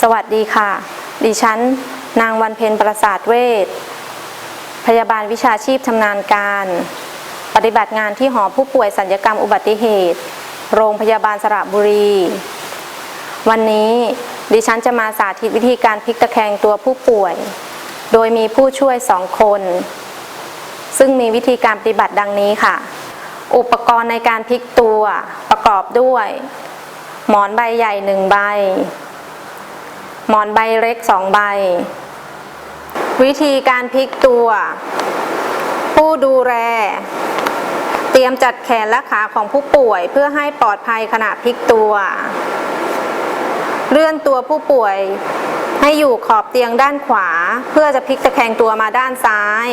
สวัสดีค่ะ ดิฉัน นางวันเพ็ญประสาทเวชพยาบาลวิชาชีพชำนาญการ ปฏิบัติงานที่หอผู้ป่วยสัญญกรรมอุบัติเหตุ โรงพยาบาลสระบุรี วันนี้ดิฉันจะมาสาธิตวิธีการพลิกตะแคงตัวผู้ป่วย โดยมีผู้ช่วยสองคน ซึ่งมีวิธีการปฏิบัติดังนี้ค่ะ อุปกรณ์ในการพลิกตัวประกอบด้วย หมอนใบใหญ่หนึ่งใบ หมอนใบเล็กสองใบ วิธีการพลิกตัว ผู้ดูแล เตรียมจัดแขนและขาของผู้ป่วยเพื่อให้ปลอดภัยขณะพลิกตัว เลื่อนตัวผู้ป่วยให้อยู่ขอบเตียงด้านขวา เพื่อจะพลิกตะแคงตัวมาด้านซ้าย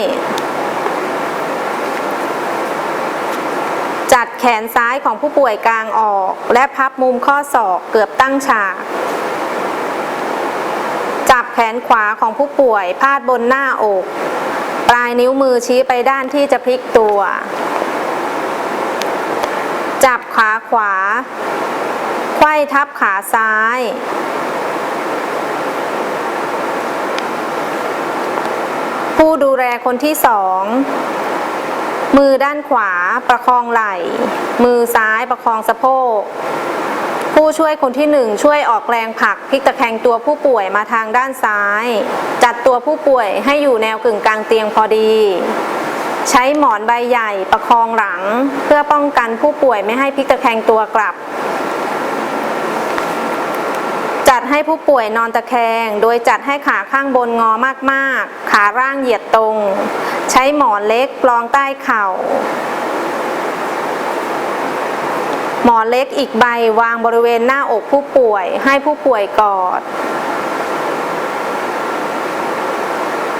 จัดแขนซ้ายของผู้ป่วยกลางออก และพับมุมข้อศอกเกือบตั้งฉาก แขนขวาของผู้ป่วย พาดบนหน้าอก ปลายนิ้วมือชี้ไปด้านที่จะพลิกตัว จับขาขวาไขว้ทับขาซ้าย ผู้ดูแลคนที่สองมือด้านขวาประคองไหล่ มือซ้ายประคองสะโพก ผู้ช่วยคนที่หนึ่งช่วยออกแรงผลักพลิกตะแคงตัวผู้ป่วยมาทางด้านซ้าย จัดตัวผู้ป่วยให้อยู่แนวกึ่งกลางเตียงพอดี ใช้หมอนใบใหญ่ประคองหลัง เพื่อป้องกันผู้ป่วยไม่ให้พลิกตะแคงตัวกลับ จัดให้ผู้ป่วยนอนตะแคง โดยจัดให้ขาข้างบนงอมากๆ ขาร่างเหยียดตรง ใช้หมอนเล็กรองใต้เข่า หมอนเล็กอีกใบวางบริเวณหน้าอกผู้ป่วย ให้ผู้ป่วยกอด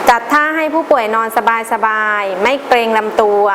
จัดท่าให้ผู้ป่วยนอนสบายๆ ไม่เกรงลำตัว